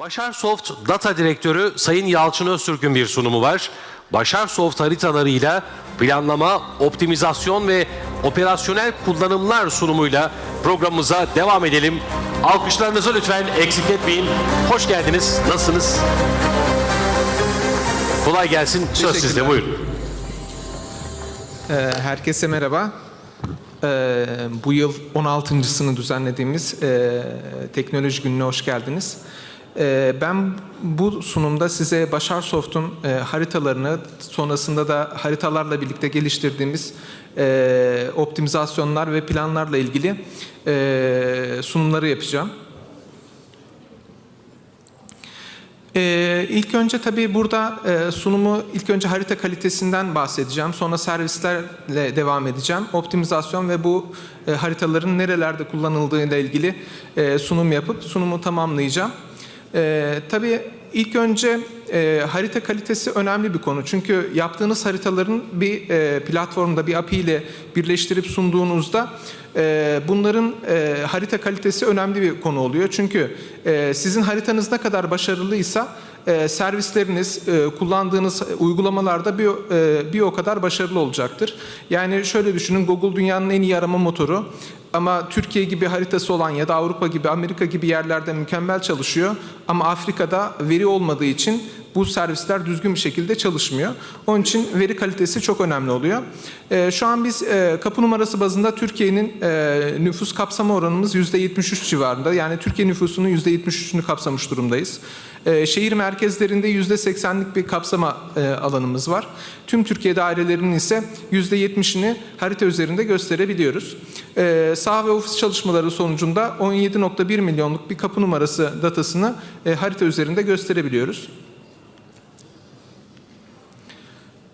Başar Soft Data Direktörü Sayın Yalçın Öztürk'ün bir sunumu var. Başar Soft haritalarıyla planlama, optimizasyon ve operasyonel kullanımlar sunumuyla programımıza devam edelim. Alkışlarınızı lütfen eksik etmeyin. Hoş geldiniz. Nasılsınız? Kolay gelsin. Söz sizde. Buyurun. Ee, Herkese merhaba. Ee, Bu yıl 16.sını düzenlediğimiz e, Teknoloji Günü'ne hoş geldiniz. Ee, Ben bu sunumda size Başar Soft'un e, haritalarını, sonrasında da haritalarla birlikte geliştirdiğimiz e, optimizasyonlar ve planlarla ilgili e, sunumları yapacağım. Ee, ilk önce tabii burada e, sunumu ilk önce harita kalitesinden bahsedeceğim. Sonra servislerle devam edeceğim. Optimizasyon ve bu e, haritaların nerelerde kullanıldığıyla ilgili e, sunum yapıp sunumu tamamlayacağım. E, tabii ilk önce e, harita kalitesi önemli bir konu. Çünkü yaptığınız haritaların bir e, platformda bir API ile birleştirip sunduğunuzda e, bunların e, harita kalitesi önemli bir konu oluyor. Çünkü e, sizin haritanız ne kadar başarılıysa e, servisleriniz, e, kullandığınız uygulamalarda bir, e, bir o kadar başarılı olacaktır. Yani şöyle düşünün Google dünyanın en iyi arama motoru ama Türkiye gibi haritası olan ya da Avrupa gibi, Amerika gibi yerlerde mükemmel çalışıyor. Ama Afrika'da veri olmadığı için bu servisler düzgün bir şekilde çalışmıyor. Onun için veri kalitesi çok önemli oluyor. Ee, şu an biz e, kapı numarası bazında Türkiye'nin e, nüfus kapsama oranımız %73 civarında. Yani Türkiye nüfusunun %73'ünü kapsamış durumdayız. Ee, şehir merkezlerinde %80'lik bir kapsama e, alanımız var. Tüm Türkiye dairelerinin ise %70'ini harita üzerinde gösterebiliyoruz. Ee, saha ve ofis çalışmaları sonucunda 17.1 milyonluk bir kapı numarası datasını e, harita üzerinde gösterebiliyoruz.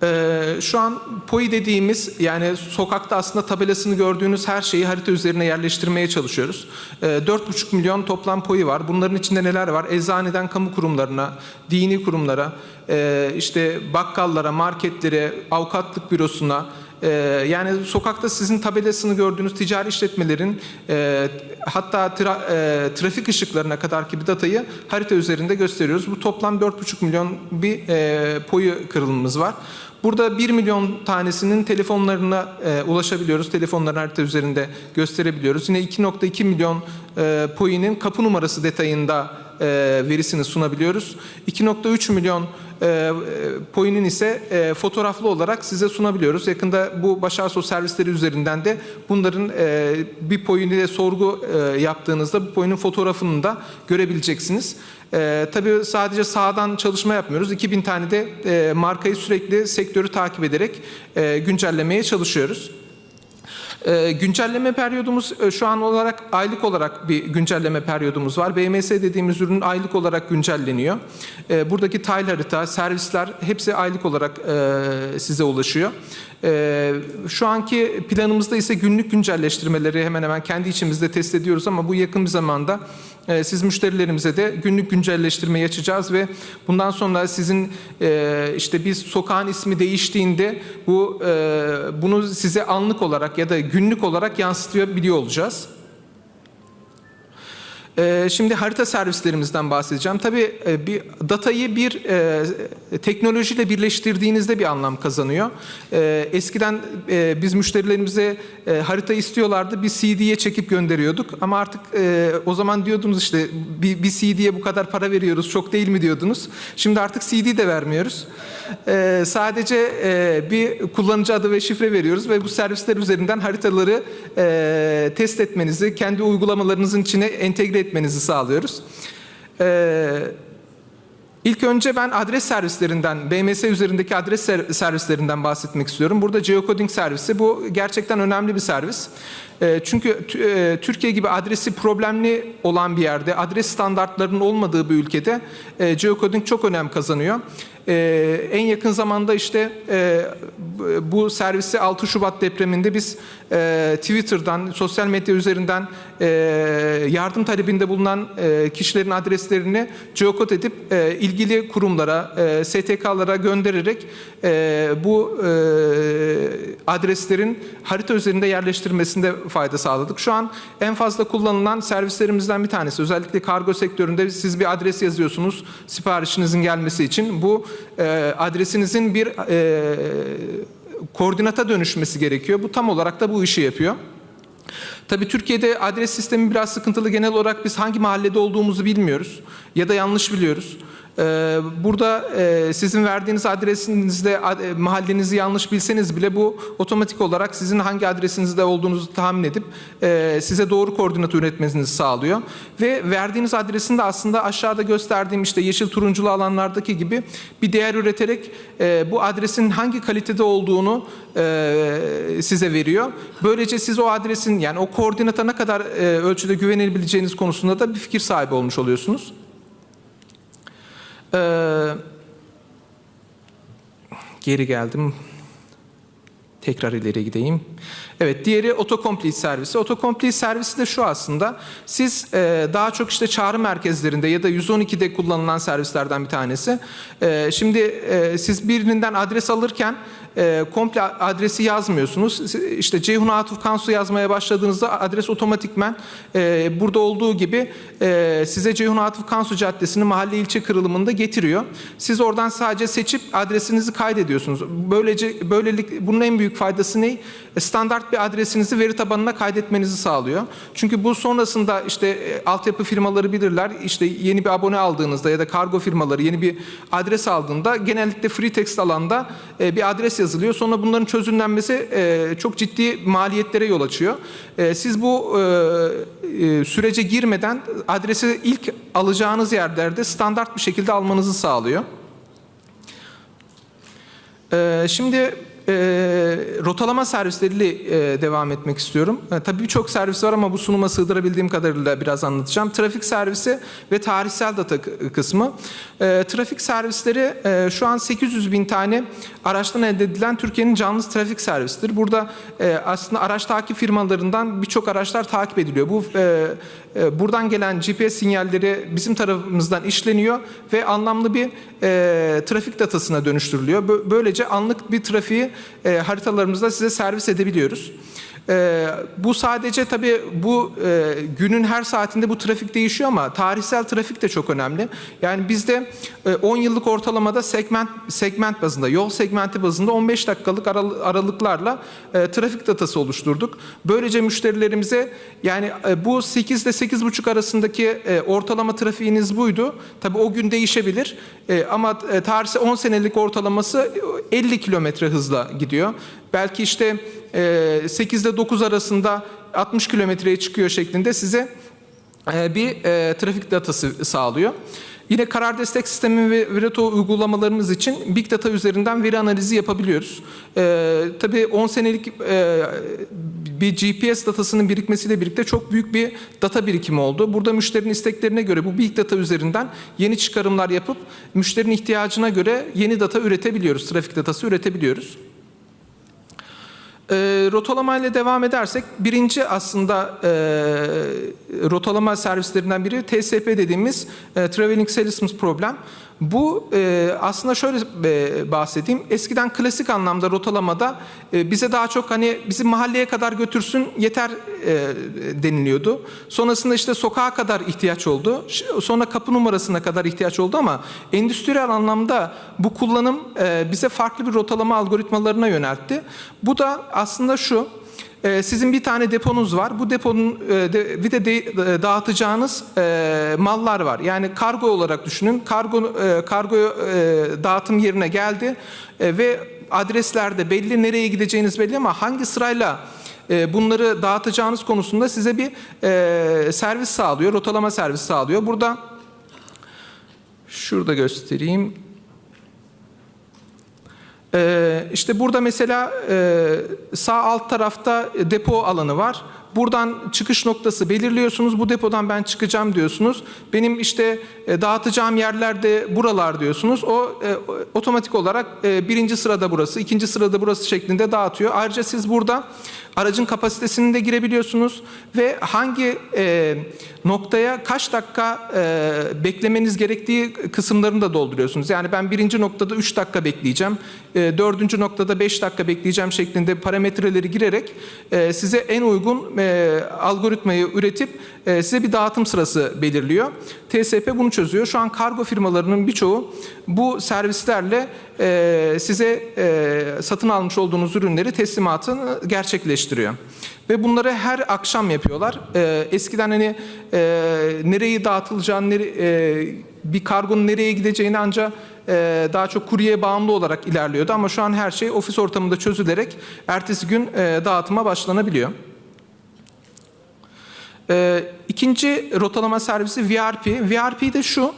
Ee, şu an POI dediğimiz yani sokakta aslında tabelasını gördüğünüz her şeyi harita üzerine yerleştirmeye çalışıyoruz. Ee, 4,5 milyon toplam POI var. Bunların içinde neler var? Eczaneden kamu kurumlarına, dini kurumlara, e, işte bakkallara, marketlere, avukatlık bürosuna, ee, yani sokakta sizin tabelasını gördüğünüz ticari işletmelerin e, hatta tra- e, trafik ışıklarına kadar ki bir datayı harita üzerinde gösteriyoruz. Bu toplam 4,5 milyon bir e, poyu kırılımımız var. Burada 1 milyon tanesinin telefonlarına e, ulaşabiliyoruz. Telefonları harita üzerinde gösterebiliyoruz. Yine 2.2 milyon e, poyinin kapı numarası detayında e, verisini sunabiliyoruz. 2.3 milyon e, poyinin ise e, fotoğraflı olarak size sunabiliyoruz. Yakında bu Başarso servisleri üzerinden de bunların e, bir poyunu ile sorgu e, yaptığınızda bu poyunun fotoğrafını da görebileceksiniz. E, tabii sadece sağdan çalışma yapmıyoruz. 2000 tane de e, markayı sürekli sektörü takip ederek e, güncellemeye çalışıyoruz. Ee, güncelleme periyodumuz e, şu an olarak aylık olarak bir güncelleme periyodumuz var. BMS dediğimiz ürün aylık olarak güncelleniyor. Ee, buradaki tile harita, servisler hepsi aylık olarak e, size ulaşıyor. Ee, şu anki planımızda ise günlük güncelleştirmeleri hemen hemen kendi içimizde test ediyoruz ama bu yakın bir zamanda e, siz müşterilerimize de günlük güncelleştirmeyi açacağız ve bundan sonra sizin e, işte bir sokağın ismi değiştiğinde bu e, bunu size anlık olarak ya da günlük olarak yansıtabiliyor olacağız. Ee, Şimdi harita servislerimizden bahsedeceğim. Tabii e, bir datayı bir e, teknolojiyle birleştirdiğinizde bir anlam kazanıyor. E, eskiden e, biz müşterilerimize harita istiyorlardı. Bir CD'ye çekip gönderiyorduk. Ama artık o zaman diyordunuz işte bir, CD'ye bu kadar para veriyoruz çok değil mi diyordunuz. Şimdi artık CD de vermiyoruz. E, sadece bir kullanıcı adı ve şifre veriyoruz ve bu servisler üzerinden haritaları test etmenizi, kendi uygulamalarınızın içine entegre etmenizi sağlıyoruz. E, İlk önce ben adres servislerinden, BMS üzerindeki adres ser- servislerinden bahsetmek istiyorum. Burada geocoding servisi bu gerçekten önemli bir servis. E, Çünkü e, Türkiye gibi adresi problemli olan bir yerde, adres standartlarının olmadığı bir ülkede e, geocoding çok önem kazanıyor. Ee, en yakın zamanda işte e, bu servisi 6 Şubat depreminde biz e, Twitter'dan, sosyal medya üzerinden e, yardım talebinde bulunan e, kişilerin adreslerini geokod edip e, ilgili kurumlara, e, STK'lara göndererek e, bu e, adreslerin harita üzerinde yerleştirilmesinde fayda sağladık. Şu an en fazla kullanılan servislerimizden bir tanesi. Özellikle kargo sektöründe siz bir adres yazıyorsunuz siparişinizin gelmesi için. Bu e, adresinizin bir e, koordinata dönüşmesi gerekiyor. Bu tam olarak da bu işi yapıyor. Tabii Türkiye'de adres sistemi biraz sıkıntılı. Genel olarak biz hangi mahallede olduğumuzu bilmiyoruz ya da yanlış biliyoruz. Ee, Burada e, sizin verdiğiniz adresinizde ad- e, mahallenizi yanlış bilseniz bile bu otomatik olarak sizin hangi adresinizde olduğunuzu tahmin edip e, size doğru koordinat üretmenizi sağlıyor. Ve verdiğiniz adresin de aslında aşağıda gösterdiğim işte yeşil turunculu alanlardaki gibi bir değer üreterek bu adresin hangi kalitede olduğunu size veriyor. Böylece siz o adresin yani o koordinata ne kadar e, ölçüde güvenebileceğiniz konusunda da bir fikir sahibi olmuş oluyorsunuz. Ee, geri geldim. Tekrar ileri gideyim. Evet, diğeri autocomplete servisi. Autocomplete servisi de şu aslında. Siz e, daha çok işte çağrı merkezlerinde ya da 112'de kullanılan servislerden bir tanesi. E, şimdi e, siz birinden adres alırken e, komple adresi yazmıyorsunuz. İşte Ceyhun Atıf Kansu yazmaya başladığınızda adres otomatikmen e, burada olduğu gibi e, size Ceyhun Atıf Kansu Caddesi'ni mahalle ilçe kırılımında getiriyor. Siz oradan sadece seçip adresinizi kaydediyorsunuz. Böylece böylelik bunun en büyük faydası ne? E, Standart bir adresinizi veri tabanına kaydetmenizi sağlıyor. Çünkü bu sonrasında işte e, altyapı firmaları bilirler. İşte yeni bir abone aldığınızda ya da kargo firmaları yeni bir adres aldığında genellikle free text alanda e, bir adres yazılıyor. Sonra bunların çözümlenmesi çok ciddi maliyetlere yol açıyor. Siz bu sürece girmeden adresi ilk alacağınız yerlerde standart bir şekilde almanızı sağlıyor. Şimdi e, rotalama servisleriyle e, devam etmek istiyorum. E, tabii birçok servis var ama bu sunuma sığdırabildiğim kadarıyla biraz anlatacağım. Trafik servisi ve tarihsel data kısmı. E, trafik servisleri e, şu an 800 bin tane araçtan elde edilen Türkiye'nin canlı trafik servisidir. Burada e, aslında araç takip firmalarından birçok araçlar takip ediliyor. Bu e, e, buradan gelen GPS sinyalleri bizim tarafımızdan işleniyor ve anlamlı bir e, trafik datasına dönüştürülüyor. Bö- Böylece anlık bir trafiği e, haritalarımızda size servis edebiliyoruz. E, bu sadece tabii bu e, günün her saatinde bu trafik değişiyor ama tarihsel trafik de çok önemli. Yani bizde e, 10 yıllık ortalamada segment segment bazında, yol segmenti bazında 15 dakikalık aral- aralıklarla e, trafik datası oluşturduk. Böylece müşterilerimize yani e, bu 8 ile 8.30 arasındaki e, ortalama trafiğiniz buydu. Tabii o gün değişebilir. E, ama e, tarihsel 10 senelik ortalaması e, 50 kilometre hızla gidiyor. Belki işte e, 8 ile 9 arasında 60 kilometreye çıkıyor şeklinde size e, bir e, trafik datası sağlıyor. Yine karar destek sistemi ve Vireto uygulamalarımız için Big Data üzerinden veri analizi yapabiliyoruz. E, tabii 10 senelik e, bir GPS datasının birikmesiyle birlikte çok büyük bir data birikimi oldu. Burada müşterinin isteklerine göre bu Big Data üzerinden yeni çıkarımlar yapıp müşterinin ihtiyacına göre yeni data üretebiliyoruz, trafik datası üretebiliyoruz. E, rotalama ile devam edersek birinci aslında e, rotalama servislerinden biri TSP dediğimiz e, Traveling Salesman Problem. Bu e, aslında şöyle e, bahsedeyim. Eskiden klasik anlamda rotalamada e, bize daha çok hani bizi mahalleye kadar götürsün yeter e, deniliyordu. Sonrasında işte sokağa kadar ihtiyaç oldu. Sonra kapı numarasına kadar ihtiyaç oldu ama endüstriyel anlamda bu kullanım e, bize farklı bir rotalama algoritmalarına yöneltti. Bu da aslında şu. E, Sizin bir tane deponuz var. Bu deponun e, bir de e, dağıtacağınız e, mallar var. Yani kargo olarak düşünün. Kargo kargo dağıtım yerine geldi ve adreslerde belli nereye gideceğiniz belli ama hangi sırayla bunları dağıtacağınız konusunda size bir servis sağlıyor, rotalama servisi sağlıyor. Burada şurada göstereyim. Ee, işte burada mesela e, sağ alt tarafta depo alanı var. Buradan çıkış noktası belirliyorsunuz. Bu depodan ben çıkacağım diyorsunuz. Benim işte e, dağıtacağım yerler de buralar diyorsunuz. O e, otomatik olarak e, birinci sırada burası, ikinci sırada burası şeklinde dağıtıyor. Ayrıca siz burada aracın kapasitesini de girebiliyorsunuz ve hangi noktaya kaç dakika e, beklemeniz gerektiği kısımlarını da dolduruyorsunuz. Yani ben birinci noktada 3 dakika bekleyeceğim, e, dördüncü noktada 5 dakika bekleyeceğim şeklinde parametreleri girerek e, size en uygun e, algoritmayı üretip e, size bir dağıtım sırası belirliyor. TSP bunu çözüyor. Şu an kargo firmalarının birçoğu bu servislerle e, size e, satın almış olduğunuz ürünleri teslimatını gerçekleştiriyor. Ve bunları her akşam yapıyorlar. E, eskiden hani e, nereyi dağıtılacağını, nere, e, bir kargonun nereye gideceğini ancak e, daha çok kuryeye bağımlı olarak ilerliyordu. Ama şu an her şey ofis ortamında çözülerek ertesi gün e, dağıtıma başlanabiliyor. E, ikinci rotalama servisi VRP. VRP de şu,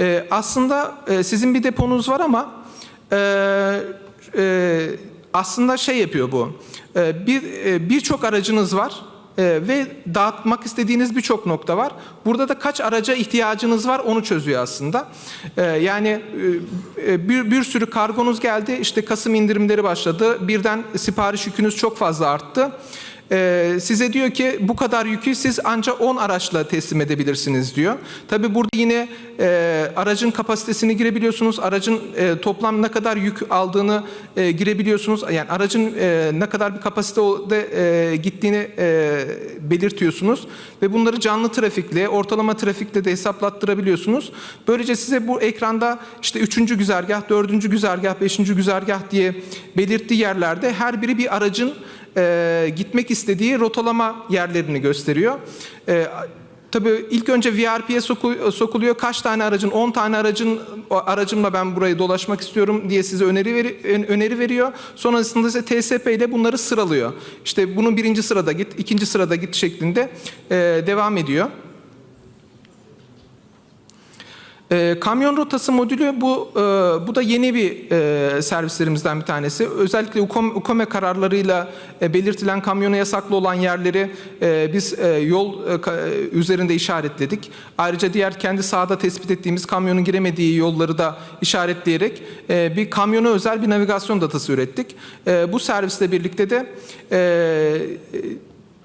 e, aslında e, sizin bir deponuz var ama e, e, aslında şey yapıyor bu. E, bir e, birçok aracınız var e, ve dağıtmak istediğiniz birçok nokta var. Burada da kaç araca ihtiyacınız var onu çözüyor aslında. E, yani e, bir, bir sürü kargonuz geldi. İşte Kasım indirimleri başladı. Birden sipariş yükünüz çok fazla arttı. Ee, size diyor ki bu kadar yükü siz ancak 10 araçla teslim edebilirsiniz diyor. Tabi burada yine e, aracın kapasitesini girebiliyorsunuz. Aracın e, toplam ne kadar yük aldığını e, girebiliyorsunuz. Yani aracın e, ne kadar bir kapasitede e, gittiğini e, belirtiyorsunuz. Ve bunları canlı trafikle, ortalama trafikle de hesaplattırabiliyorsunuz. Böylece size bu ekranda işte 3. güzergah, 4. güzergah, 5. güzergah diye belirttiği yerlerde her biri bir aracın e, gitmek istediği rotalama yerlerini gösteriyor. E, tabii ilk önce VRP'ye soku- sokuluyor. Kaç tane aracın, 10 tane aracın aracımla ben burayı dolaşmak istiyorum diye size öneri veri- ön- öneri veriyor. Sonrasında ise TSP ile bunları sıralıyor. İşte bunun birinci sırada git, ikinci sırada git şeklinde e, devam ediyor. E, kamyon rotası modülü bu e, bu da yeni bir e, servislerimizden bir tanesi. Özellikle UKOM, UKOME kararlarıyla e, belirtilen kamyona yasaklı olan yerleri e, biz e, yol e, e, üzerinde işaretledik. Ayrıca diğer kendi sahada tespit ettiğimiz kamyonun giremediği yolları da işaretleyerek e, bir kamyona özel bir navigasyon datası ürettik. E, bu servisle birlikte de e,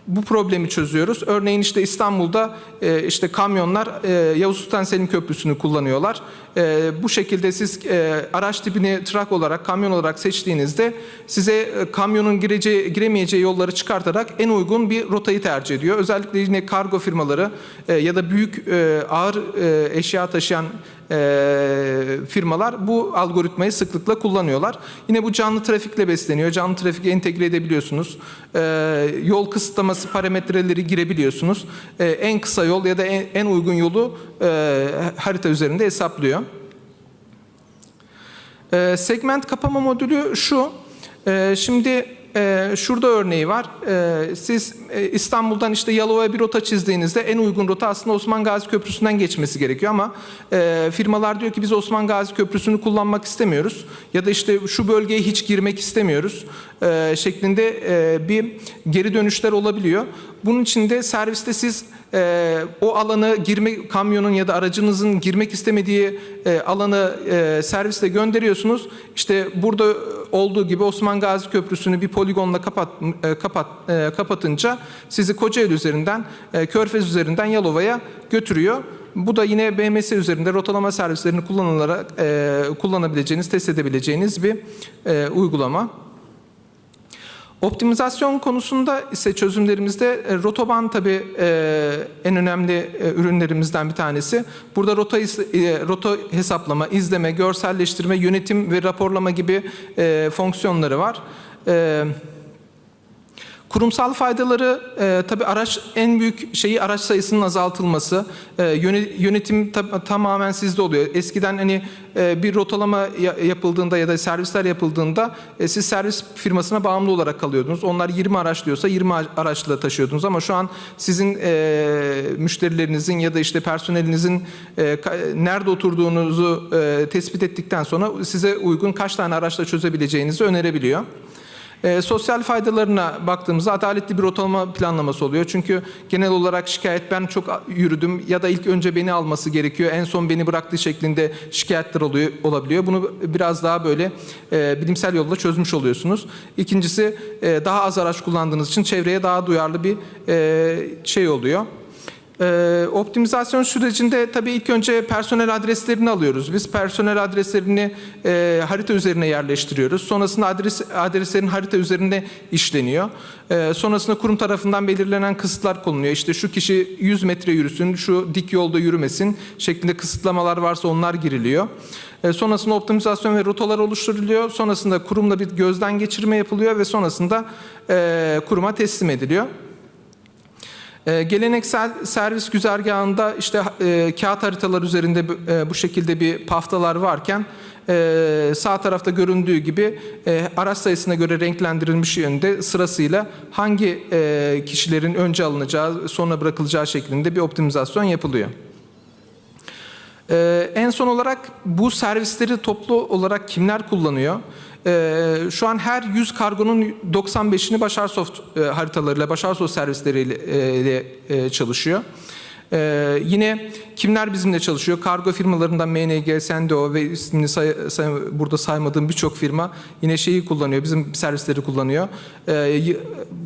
bu problemi çözüyoruz. Örneğin işte İstanbul'da e, işte kamyonlar e, Yavuz Sultan Selim Köprüsü'nü kullanıyorlar. E, bu şekilde siz e, araç tipini trak olarak, kamyon olarak seçtiğinizde size e, kamyonun gireceği, giremeyeceği yolları çıkartarak en uygun bir rotayı tercih ediyor. Özellikle yine kargo firmaları e, ya da büyük e, ağır e, eşya taşıyan e, firmalar bu algoritmayı sıklıkla kullanıyorlar. Yine bu canlı trafikle besleniyor. Canlı trafiğe entegre edebiliyorsunuz. E, yol kısıtlaması parametreleri girebiliyorsunuz. E, en kısa yol ya da en, en uygun yolu e, harita üzerinde hesaplıyor. E, segment kapama modülü şu. E, şimdi e, şurada örneği var. E, siz e, İstanbul'dan işte Yalova'ya bir rota çizdiğinizde en uygun rota aslında Osman Gazi Köprüsü'nden geçmesi gerekiyor ama e, firmalar diyor ki biz Osman Gazi Köprüsü'nü kullanmak istemiyoruz ya da işte şu bölgeye hiç girmek istemiyoruz e, şeklinde e, bir geri dönüşler olabiliyor. Bunun için de serviste siz e, o alanı girme kamyonun ya da aracınızın girmek istemediği e, alanı e, servisle gönderiyorsunuz. İşte burada olduğu gibi Osman Gazi Köprüsü'nü bir poligonla kapat, e, kapat e, kapatınca sizi Kocaeli üzerinden e, Körfez üzerinden Yalova'ya götürüyor. Bu da yine BMS üzerinde rotalama servislerini kullanılarak e, kullanabileceğiniz, test edebileceğiniz bir e, uygulama. Optimizasyon konusunda ise çözümlerimizde e, Rotoban tabii e, en önemli e, ürünlerimizden bir tanesi. Burada rota, rota hesaplama, izleme, görselleştirme, yönetim ve raporlama gibi fonksiyonları var. E, Kurumsal faydaları e, tabii araç en büyük şeyi araç sayısının azaltılması. E, yöne- yönetim ta- tamamen sizde oluyor. Eskiden hani e, bir rotalama ya- yapıldığında ya da servisler yapıldığında e, siz servis firmasına bağımlı olarak kalıyordunuz. Onlar 20 araç diyorsa 20 a- araçla taşıyordunuz ama şu an sizin e, müşterilerinizin ya da işte personelinizin e, nerede oturduğunuzu e, tespit ettikten sonra size uygun kaç tane araçla çözebileceğinizi önerebiliyor. E, sosyal faydalarına baktığımızda adaletli bir ortalama planlaması oluyor. Çünkü genel olarak şikayet ben çok yürüdüm ya da ilk önce beni alması gerekiyor. En son beni bıraktığı şeklinde şikayetler oluyor, olabiliyor. Bunu biraz daha böyle e, bilimsel yolla çözmüş oluyorsunuz. İkincisi e, daha az araç kullandığınız için çevreye daha duyarlı bir e, şey oluyor. Ee, optimizasyon sürecinde tabii ilk önce personel adreslerini alıyoruz. Biz personel adreslerini e, harita üzerine yerleştiriyoruz. Sonrasında adres adreslerin harita üzerinde işleniyor. Ee, sonrasında kurum tarafından belirlenen kısıtlar konuluyor. İşte şu kişi 100 metre yürüsün, şu dik yolda yürümesin şeklinde kısıtlamalar varsa onlar giriliyor. Ee, sonrasında optimizasyon ve rotalar oluşturuluyor. Sonrasında kurumla bir gözden geçirme yapılıyor ve sonrasında e, kuruma teslim ediliyor. Ee, geleneksel servis güzergahında işte e, kağıt haritalar üzerinde e, bu şekilde bir paftalar varken e, sağ tarafta göründüğü gibi e, araç sayısına göre renklendirilmiş yönde sırasıyla hangi e, kişilerin önce alınacağı sonra bırakılacağı şeklinde bir optimizasyon yapılıyor. Ee, en son olarak bu servisleri toplu olarak kimler kullanıyor? Ee, şu an her 100 kargonun 95'ini Başarsoft e, haritalarıyla, Başarsoft servisleriyle e, e, çalışıyor. Ee, yine kimler bizimle çalışıyor? Kargo firmalarından MNG, Sendeo ve ismini say- say- burada saymadığım birçok firma yine şeyi kullanıyor, bizim servisleri kullanıyor. Ee,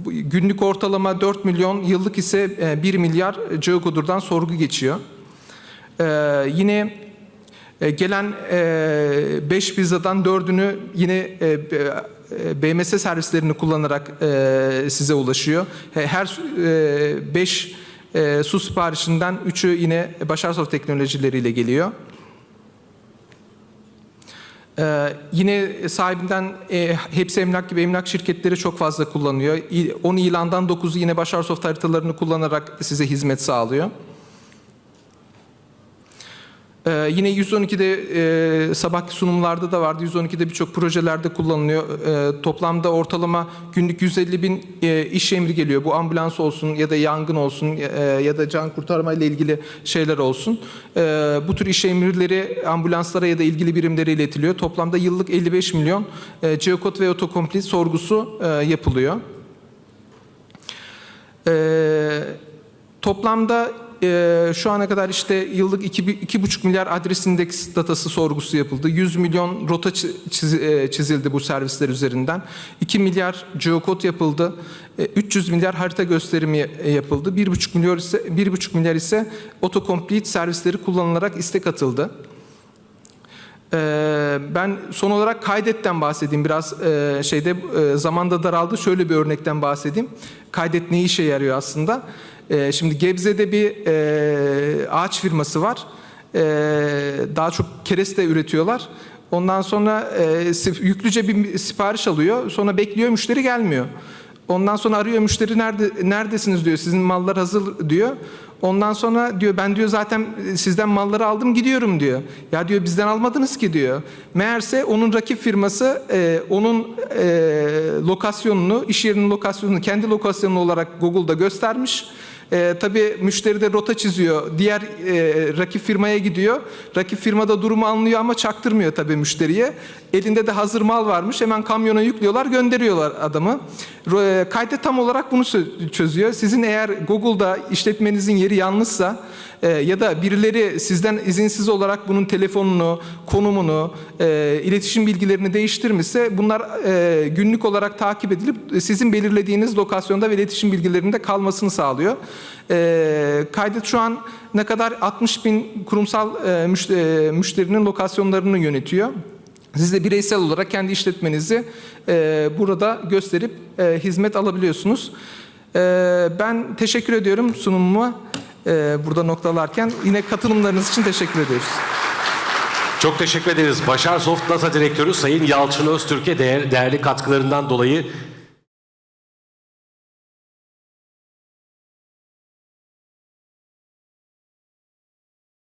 günlük ortalama 4 milyon, yıllık ise e, 1 milyar Geocoder'dan sorgu geçiyor. Ee, yine e, gelen 5 pizzadan 4'ünü yine e, e, BMS servislerini kullanarak e, size ulaşıyor. He- Her 5 su siparişinden 3'ü yine Başarsoft teknolojileriyle geliyor. Ee, yine sahibinden e, hepsi emlak gibi emlak şirketleri çok fazla kullanıyor. İ- 10 ilandan 9'u yine Başarsoft haritalarını kullanarak size hizmet sağlıyor. Ee, yine 112'de e, sabahki sunumlarda da vardı. 112'de birçok projelerde kullanılıyor. Ee, toplamda ortalama günlük 150 bin e, iş emri geliyor. Bu ambulans olsun ya da yangın olsun e, ya da can kurtarma ile ilgili şeyler olsun. Ee, bu tür iş emirleri ambulanslara ya da ilgili birimlere iletiliyor. Toplamda yıllık 55 milyon e, geokod ve otocomplete sorgusu e, yapılıyor. Ee, toplamda e, şu ana kadar işte yıllık 2,5 milyar adres indeks datası sorgusu yapıldı. 100 milyon rota çi- çiz- e, çizildi bu servisler üzerinden. 2 milyar geokod yapıldı. E, 300 milyar harita gösterimi yapıldı. 1,5 milyar ise 1,5 milyar ise autocomplete servisleri kullanılarak istek atıldı. Ee, ben son olarak kaydetten bahsedeyim. Biraz e, şeyde e, zamanda daraldı. Şöyle bir örnekten bahsedeyim. Kaydet ne işe yarıyor aslında? E, şimdi Gebze'de bir e, ağaç firması var. E, daha çok kereste üretiyorlar. Ondan sonra e, yüklüce bir sipariş alıyor. Sonra bekliyor müşteri gelmiyor. Ondan sonra arıyor müşteri nerede neredesiniz diyor. Sizin mallar hazır diyor. Ondan sonra diyor ben diyor zaten sizden malları aldım gidiyorum diyor. Ya diyor bizden almadınız ki diyor. Meğerse onun rakip firması e, onun e, lokasyonunu, iş yerinin lokasyonunu kendi lokasyonu olarak Google'da göstermiş. E, tabii müşteri de rota çiziyor. Diğer e, rakip firmaya gidiyor. Rakip firmada durumu anlıyor ama çaktırmıyor tabii müşteriye. Elinde de hazır mal varmış. Hemen kamyona yüklüyorlar, gönderiyorlar adamı. E, Kaydet tam olarak bunu çözüyor. Sizin eğer Google'da işletmenizin yeri yanlışsa e, ya da birileri sizden izinsiz olarak bunun telefonunu, konumunu, e, iletişim bilgilerini değiştirmişse bunlar e, günlük olarak takip edilip sizin belirlediğiniz lokasyonda ve iletişim bilgilerinde kalmasını sağlıyor. E, kaydet şu an ne kadar 60 bin kurumsal e, e, müşterinin lokasyonlarını yönetiyor. Siz de bireysel olarak kendi işletmenizi e, burada gösterip e, hizmet alabiliyorsunuz. E, ben teşekkür ediyorum sunumumu e, burada noktalarken. Yine katılımlarınız için teşekkür ediyoruz. Çok teşekkür ederiz. Başar Soft NASA Direktörü Sayın Yalçın Öztürk'e değer, değerli katkılarından dolayı